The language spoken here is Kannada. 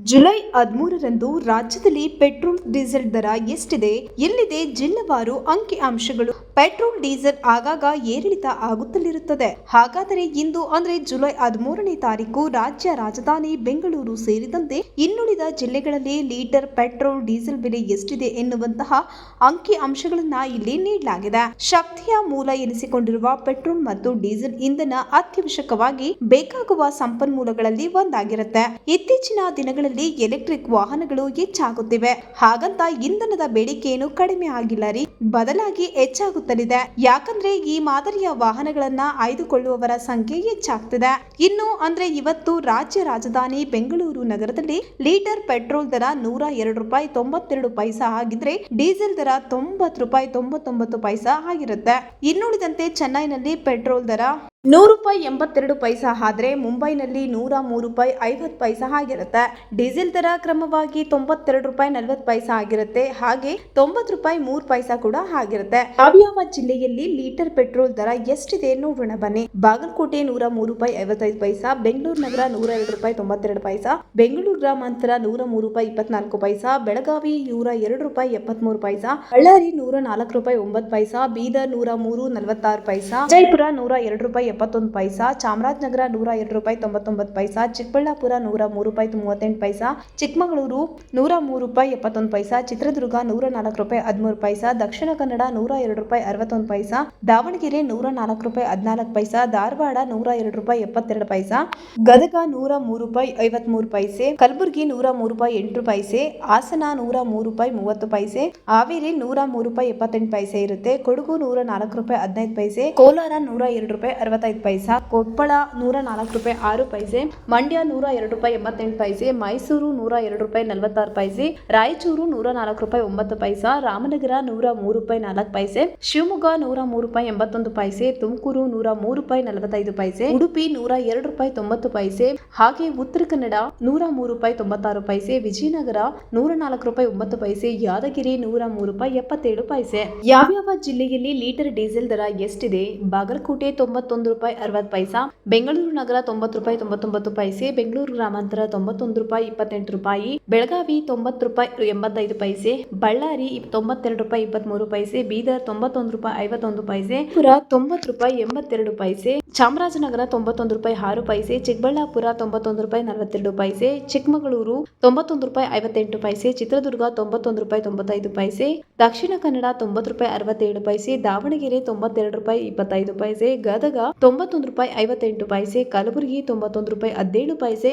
ಜುಲೈ ಹದಿಮೂರರಂದು ರಾಜ್ಯದಲ್ಲಿ ಪೆಟ್ರೋಲ್ ಡೀಸೆಲ್ ದರ ಎಷ್ಟಿದೆ, ಎಲ್ಲಿದೆ ಜಿಲ್ಲೆವಾರು ಅಂಕಿ ಅಂಶಗಳು. ಪೆಟ್ರೋಲ್ ಡೀಸೆಲ್ ಆಗಾಗ ಏರಿಳಿತ ಆಗುತ್ತಲಿರುತ್ತದೆ. ಹಾಗಾದರೆ ಇಂದು ಅಂದ್ರೆ ಜುಲೈ ಹದಿಮೂರನೇ ತಾರೀಕು ರಾಜ್ಯ ರಾಜಧಾನಿ ಬೆಂಗಳೂರು ಸೇರಿದಂತೆ ಇನ್ನುಳಿದ ಜಿಲ್ಲೆಗಳಲ್ಲಿ ಲೀಟರ್ ಪೆಟ್ರೋಲ್ ಡೀಸೆಲ್ ಬೆಲೆ ಎಷ್ಟಿದೆ ಎನ್ನುವಂತಹ ಅಂಕಿ ಅಂಶಗಳನ್ನ ಇಲ್ಲಿ ನೀಡಲಾಗಿದೆ. ಶಕ್ತಿಯ ಮೂಲ ಎನಿಸಿಕೊಂಡಿರುವ ಪೆಟ್ರೋಲ್ ಮತ್ತು ಡೀಸೆಲ್ ಇಂಧನ ಅತ್ಯವಶ್ಯಕವಾಗಿ ಬೇಕಾಗುವ ಸಂಪನ್ಮೂಲಗಳಲ್ಲಿ ಒಂದಾಗಿರುತ್ತೆ. ಇತ್ತೀಚಿನ ದಿನಗಳಲ್ಲಿ ಎಲೆಕ್ಟ್ರಿಕ್ ವಾಹನಗಳು ಹೆಚ್ಚಾಗುತ್ತಿವೆ. ಹಾಗಂತ ಇಂಧನದ ಬೇಡಿಕೆಯನ್ನು ಕಡಿಮೆ ಆಗಿಲ್ಲ ರೀ. ಬದಲಾಗಿ ಹೆಚ್ಚಾಗುತ್ತಲಿದೆ. ಯಾಕಂದ್ರೆ ಈ ಮಾದರಿಯ ವಾಹನಗಳನ್ನ ಆಯ್ದುಕೊಳ್ಳುವವರ ಸಂಖ್ಯೆ ಹೆಚ್ಚಾಗ್ತಿದೆ. ಇನ್ನು ಅಂದ್ರೆ ಇವತ್ತು ರಾಜ್ಯ ರಾಜಧಾನಿ ಬೆಂಗಳೂರು ನಗರದಲ್ಲಿ ಲೀಟರ್ ಪೆಟ್ರೋಲ್ ದರ ನೂರ ಎರಡು ರೂಪಾಯಿ ತೊಂಬತ್ತೆರಡು ಪೈಸಾ ಆಗಿದ್ರೆ ಡೀಸೆಲ್ ದರ ತೊಂಬತ್ತು ರೂಪಾಯಿ ತೊಂಬತ್ತೊಂಬತ್ತು ಪೈಸಾ ಆಗಿರುತ್ತೆ. ಇನ್ನುಳಿದಂತೆ ಚೆನ್ನೈನಲ್ಲಿ ಪೆಟ್ರೋಲ್ ದರ ನೂರು ರೂಪಾಯಿ ಎಂಬತ್ತೆರಡು ಪೈಸಾ ಆದ್ರೆ ಮುಂಬೈನಲ್ಲಿ ನೂರ ಮೂರು ರೂಪಾಯಿ ಐವತ್ತು ಪೈಸಾ ಆಗಿರುತ್ತೆ. ಡೀಸೆಲ್ ದರ ಕ್ರಮವಾಗಿ ತೊಂಬತ್ತೆರಡು ರೂಪಾಯಿ ನಲ್ವತ್ತು ಪೈಸಾ ಆಗಿರುತ್ತೆ. ಹಾಗೆ ತೊಂಬತ್ತು ರೂಪಾಯಿ ಮೂರು ಪೈಸಾ ಕೂಡ ಆಗಿರುತ್ತೆ. ಯಾವ್ಯಾವ ಜಿಲ್ಲೆಯಲ್ಲಿ ಲೀಟರ್ ಪೆಟ್ರೋಲ್ ದರ ಎಷ್ಟಿದೆ ನೋಡೋಣ ಬನ್ನಿ. ಬಾಗಲಕೋಟೆ ನೂರ ಮೂರು ರೂಪಾಯಿ ಐವತ್ತೈದು ಪೈಸಾ, ಬೆಂಗಳೂರು ನಗರ ನೂರ ಎರಡು ರೂಪಾಯಿ ತೊಂಬತ್ತೆರಡು ಪೈಸಾ, ಬೆಂಗಳೂರು ಗ್ರಾಮಾಂತರ ನೂರ ಮೂರು ರೂಪಾಯಿ ಇಪ್ಪತ್ನಾಲ್ಕು ಪೈಸಾ, ಬೆಳಗಾವಿ ನೂರ ಎರಡು ರೂಪಾಯಿ ಎಪ್ಪತ್ಮೂರು ಪೈಸಾ ಬಳ್ಳಾರಿ ನೂರ ನಾಲ್ಕು ರೂಪಾಯಿ ಒಂಬತ್ತು ಪೈಸಾ, ಬೀದರ್ ನೂರ ಮೂರು ನಲವತ್ತಾರು ಪೈಸಾ ಜೈಪುರ ನೂರ ಎರಡು ರೂಪಾಯಿ ಎಪ್ಪತ್ತೊಂದು ಪೈಸಾ, ಚಾಮರಾಜನಗರ ನೂರ ಎರಡು ರೂಪಾಯಿ ತೊಂಬತ್ತೊಂಬತ್ತು ಪೈಸಾ, ಚಿಕ್ಕಬಳ್ಳಾಪುರ ನೂರ ಮೂರು ರೂಪಾಯಿ ಮೂವತ್ತೆಂಟು ಪೈಸಾ, ಚಿಕ್ಕಮಗಳೂರು ನೂರ ಮೂರು ರೂಪಾಯಿ ಎಪ್ಪತ್ತೊಂದು ಪೈಸಾ, ಚಿತ್ರದುರ್ಗ ನೂರ ನಾಲ್ಕು ರೂಪಾಯಿ ಹದಿಮೂರು ಪೈಸಾ, ದಕ್ಷಿಣ ಕನ್ನಡ ನೂರ ಎರಡು ರೂಪಾಯಿ ಅರವತ್ತೊಂದು ಪೈಸಾ, ದಾವಣಗೆರೆ ನೂರ ನಾಲ್ಕು ರೂಪಾಯಿ ಹದಿನಾಲ್ಕು ಪೈಸಾ, ಧಾರವಾಡ ನೂರ ಎರಡು ರೂಪಾಯಿ ಎಪ್ಪತ್ತೆರಡು ಪೈಸಾ, ಗದಗ ನೂರ ಮೂರು ರೂಪಾಯಿ ಐವತ್ಮೂರು ಪೈಸೆ, ಕಲಬುರಗಿ ನೂರ ಮೂರು ರೂಪಾಯಿ ಎಂಟು ಪೈಸೆ, ಹಾಸನ ನೂರ ಮೂರು ರೂಪಾಯಿ ಮೂವತ್ತು ಪೈಸೆ, ಹಾವೇರಿ ನೂರ ಮೂರು ರೂಪಾಯಿ ಎಪ್ಪತ್ತೆಂಟು ಪೈಸೆ ಇರುತ್ತೆ, ಕೊಡಗು ನೂರ ನಾಲ್ಕು ರೂಪಾಯಿ ಹದಿನೈದು ಪೈಸೆ, ಕೋಲಾರ ನೂರ ಎರಡು ರೂಪಾಯಿ ಅರವತ್ತೈದು ಪೈಸಾ, ಕೊಪ್ಪಳ ನೂರ ನಾಲ್ಕು ರೂಪಾಯಿ ಆರು ಪೈಸೆ, ಮಂಡ್ಯ ನೂರ ಎರಡು ರೂಪಾಯಿ ಎಂಬತ್ತೆಂಟು ಪೈಸೆ, ಮೈಸೂರು ನೂರ ಎರಡು ರೂಪಾಯಿ ನಲವತ್ತಾರು ಪೈಸೆ, ರಾಯಚೂರು ನೂರ ನಾಲ್ಕು ರೂಪಾಯಿ ಒಂಬತ್ತು ಪೈಸಾ, ರಾಮನಗರ ನೂರ ಮೂರು ರೂಪಾಯಿ ನಾಲ್ಕು ಪೈಸೆ, ಶಿವಮೊಗ್ಗ ನೂರ ಮೂರು ರೂಪಾಯಿ ಎಂಬತ್ತೊಂದು ಪೈಸೆ, ತುಮಕೂರು ನೂರ ಮೂರು ರೂಪಾಯಿ ನಲವತ್ತೈದು ಪೈಸೆ, ಉಡುಪಿ ನೂರ ಎರಡು ರೂಪಾಯಿ ತೊಂಬತ್ತು ಪೈಸೆ, ಹಾಗೆ ಉತ್ತರ ಕನ್ನಡ ನೂರ ಮೂರು ರೂಪಾಯಿ ತೊಂಬತ್ತಾರು ಪೈಸೆ, ವಿಜಯನಗರ ನೂರ ನಾಲ್ಕು ರೂಪಾಯಿ ಒಂಬತ್ತು ಪೈಸೆ, ಯಾದಗಿರಿ ನೂರ ಮೂರು ರೂಪಾಯಿ ಎಪ್ಪತ್ತೇಳು ಪೈಸೆ. ಯಾವ್ಯಾವ ಜಿಲ್ಲೆಯಲ್ಲಿ ಲೀಟರ್ ಡೀಸೆಲ್ ದರ ಎಷ್ಟಿದೆ? ಬಾಗಲಕೋಟೆ ತೊಂಬತ್ತೊಂದು ರೂಪಾಯಿ ಅರವತ್ತು ಪೈಸಾ, ಬೆಂಗಳೂರು ನಗರ ತೊಂಬತ್ತು ರೂಪಾಯಿ ತೊಂಬತ್ತೊಂಬತ್ತು ಪೈಸೆ, ಬೆಂಗಳೂರು ಗ್ರಾಮಾಂತರ ತೊಂಬತ್ತೊಂದು ರೂಪಾಯಿ ಇಪ್ಪತ್ತೆಂಟು ರೂಪಾಯಿ, ಬೆಳಗಾವಿ ತೊಂಬತ್ತು ರೂಪಾಯಿ ಎಂಬತ್ತೈದು ಪೈಸೆ, ಬಳ್ಳಾರಿ ತೊಂಬತ್ತೆರಡು ರೂಪಾಯಿ ಇಪ್ಪತ್ಮೂರು ಪೈಸೆ, ಬೀದರ್ ತೊಂಬತ್ತೊಂದು ರೂಪಾಯಿ ಐವತ್ತೊಂದು ಪೈಸೆ, ಪುರ ತೊಂಬತ್ತು ರೂಪಾಯಿ ಎಂಬತ್ತೆರಡು ಪೈಸೆ, ಚಾಮರಾಜನಗರ ತೊಂಬತ್ತೊಂದು ರೂಪಾಯಿ ಆರು ಪೈಸೆ, ಚಿಕ್ಕಬಳ್ಳಾಪುರ ತೊಂಬತ್ತೊಂದು ರೂಪಾಯಿ ನಲವತ್ತೆರಡು ಪೈಸೆ, ಚಿಕ್ಕಮಗಳೂರು ತೊಂಬತ್ತೊಂದು ರೂಪಾಯಿ ಐವತ್ತೆಂಟು ಪೈಸೆ, ಚಿತ್ರದುರ್ಗ ತೊಂಬತ್ತೊಂದು ರೂಪಾಯಿ ತೊಂಬತ್ತೈದು ಪೈಸೆ, ದಕ್ಷಿಣ ಕನ್ನಡ ತೊಂಬತ್ತು ರೂಪಾಯಿ ಅರವತ್ತೇಳು ಪೈಸೆ, ದಾವಣಗೆರೆ ತೊಂಬತ್ತೆರಡು ರೂಪಾಯಿ ಇಪ್ಪತ್ತೈದು ಪೈಸೆ, ಗದಗ ತೊಂಬತ್ತೊಂದು ರೂಪಾಯಿ ಐವತ್ತೆಂಟು ಪೈಸೆ ಕಲಬುರಗಿ ತೊಂಬತ್ತೊಂದು ರೂಪಾಯಿ ಹದಿನೇಳು ಪೈಸೆ